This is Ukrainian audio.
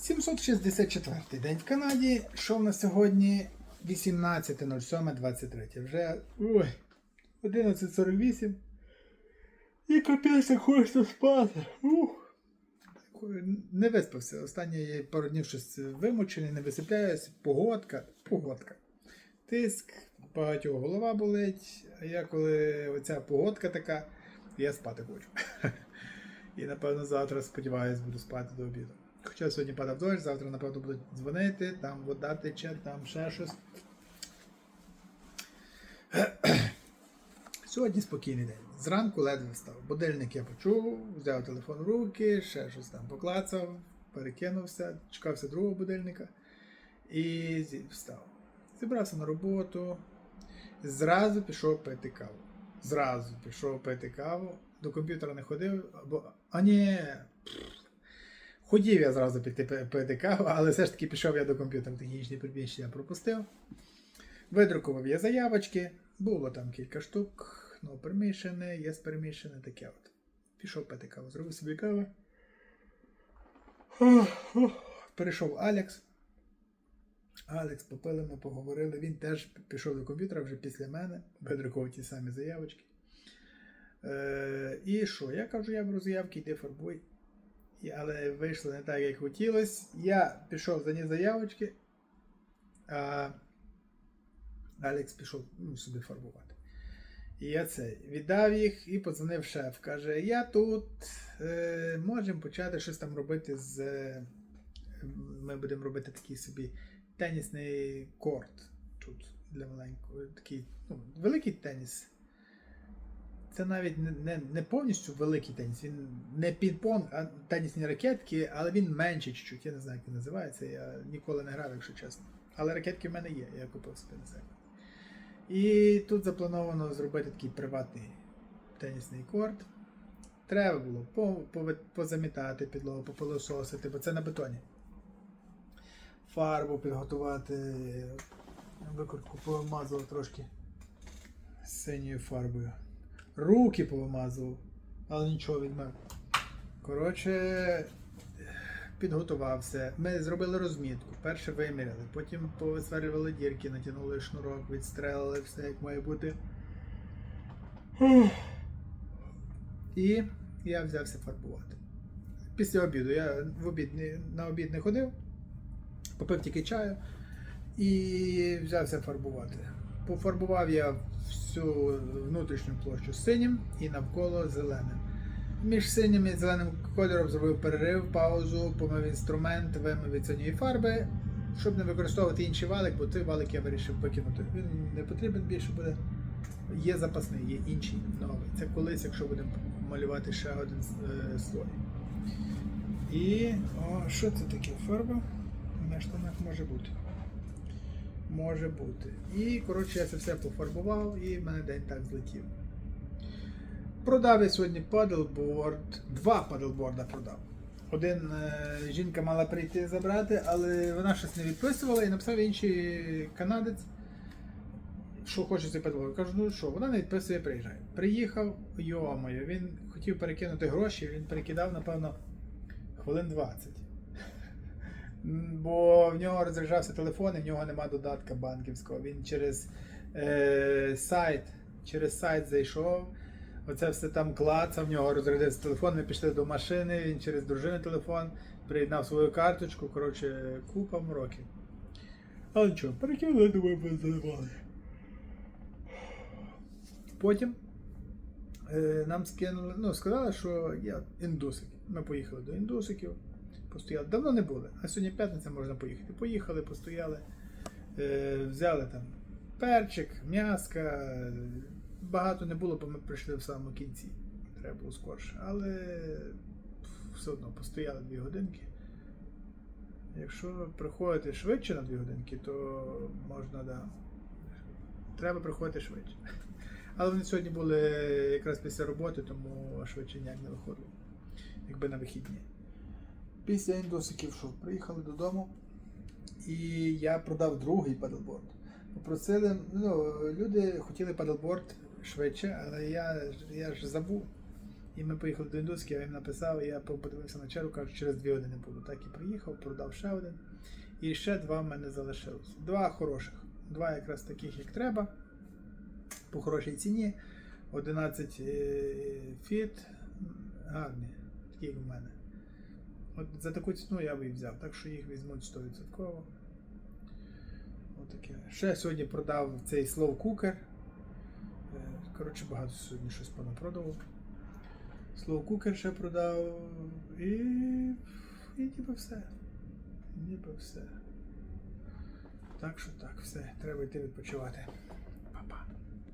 764 день в Канаді. Що в нас сьогодні? 18.07.23. Вже ой, 11.48. І капець, хочеться спати. Ух. Не виспався. Останні пару днів щось вимучений, не висипляюсь. Погодка. Погодка. Тиск, багатьох голова болить. А я коли оця погодка така, я спати хочу. І напевно завтра, сподіваюсь, буду спати до обіду. Хоча сьогодні падав дощ, завтра, напевно, будуть дзвонити, там вода тече, там ще щось. Сьогодні спокійний день. Зранку ледве встав. Будильник я почув, взяв телефон в руки, ще щось там поклацав, перекинувся, чекався другого будильника і встав. Зібрався на роботу, зразу пішов пити каву. Зразу пішов пити каву. До комп'ютера не ходив, бо. А ні. Хотів я зразу піти пи- пити каву, але все ж таки пішов я до комп'ютера технічні приміщення пропустив. Видрукував я заявочки, було там кілька штук, no permission, yes permission, таке от. Пішов пити каву, зробив собі каву. Перейшов Алекс. Алекс, попили, ми поговорили. Він теж пішов до комп'ютера вже після мене, видрукував ті самі заявочки. Е, і що? Я кажу, я беру заявки, йди фарбуй. Але вийшло не так, як хотілося. Я пішов за ні заявочки, а Алекс пішов ну, собі фарбувати. І я це віддав їх і подзвонив шеф. Каже: Я тут е, можемо почати щось там робити з. е, Ми будемо робити такий собі тенісний корт тут для маленького. Такий ну, великий теніс. Це навіть не, не, не повністю великий теніс. Він не пінг-понг, а тенісні ракетки, але він менший чуть-чуть. Я не знаю, як він називається. Я ніколи не грав, якщо чесно. Але ракетки в мене є, я купив собі на себе. І тут заплановано зробити такий приватний тенісний корт. Треба було позамітати підлогу, попилососити, бо це на бетоні. Фарбу підготувати. Викрутку помазав трошки синьою фарбою. Руки повимазував, але нічого від мене. Коротше, підготувався. Ми зробили розмітку. Перше виміряли, потім повисверлювали дірки, натягнули шнурок, відстрелили все як має бути. І я взявся фарбувати. Після обіду я в обід на обід не ходив, попив тільки чаю і взявся фарбувати. Пофарбував я всю внутрішню площу синім і навколо зеленим. Між синім і зеленим кольором зробив перерив, паузу, помив інструмент, вимив синьої фарби, щоб не використовувати інший валик, бо той валик я вирішив покинути. Він не потрібен більше буде. Є запасний, є інший новий. Це колись, якщо будемо малювати ще один е, слой. І о, що це таке? Фарба? На штанах може бути. Може бути. І, коротше, я це все пофарбував і в мене день так злетів. Продав я сьогодні падлборд. Два падлборда продав. Один е, жінка мала прийти забрати, але вона щось не відписувала і написав інший канадець, що хоче цей падлборд. Кажу, ну що, вона не відписує, приїжджає. Приїхав, йо-моє, він хотів перекинути гроші, він перекидав, напевно, хвилин 20. Бо в нього розряджався телефон, і в нього нема додатка банківського. Він через е, сайт, через сайт зайшов. Оце все там клацав, в нього розрядився телефон, ми пішли до машини, він через дружину телефон, приєднав свою карточку, коротше, купа мроків. Але нічого, перекинули, думаю, без задоволення. Потім е, нам скинули, ну, сказали, що є індусики. Ми поїхали до індусиків, постояли. Давно не були, а сьогодні п'ятниця можна поїхати. Поїхали, постояли, е, взяли там перчик, м'яска. Багато не було, бо ми прийшли в самому кінці. Треба було скорше. Але все одно постояли дві годинки. Якщо приходити швидше на дві годинки, то можна, да. Треба приходити швидше. Але вони сьогодні були якраз після роботи, тому швидше ніяк не виходило. Якби на вихідні. Після індосиків що, приїхали додому, і я продав другий падлборд. Попросили, ну, люди хотіли падлборд швидше, але я, я ж забув. І ми поїхали до індуськи, я їм написав, я подивився на чергу, кажу, через дві години буду. Так і приїхав, продав ще один. І ще два в мене залишилось. Два хороших. Два якраз таких, як треба. По хорошій ціні. 11 е, фіт. Гарні, такі в мене. От за таку ціну я би і взяв, так що їх візьмуть 100%. Отаке. Ще сьогодні продав цей Cooker. Е, Коротше, багато сьогодні щось понапродавав. Slow Cooker ще продав. І. І ніби все. Ніби все. Так що так, все. Треба йти відпочивати. Па-па.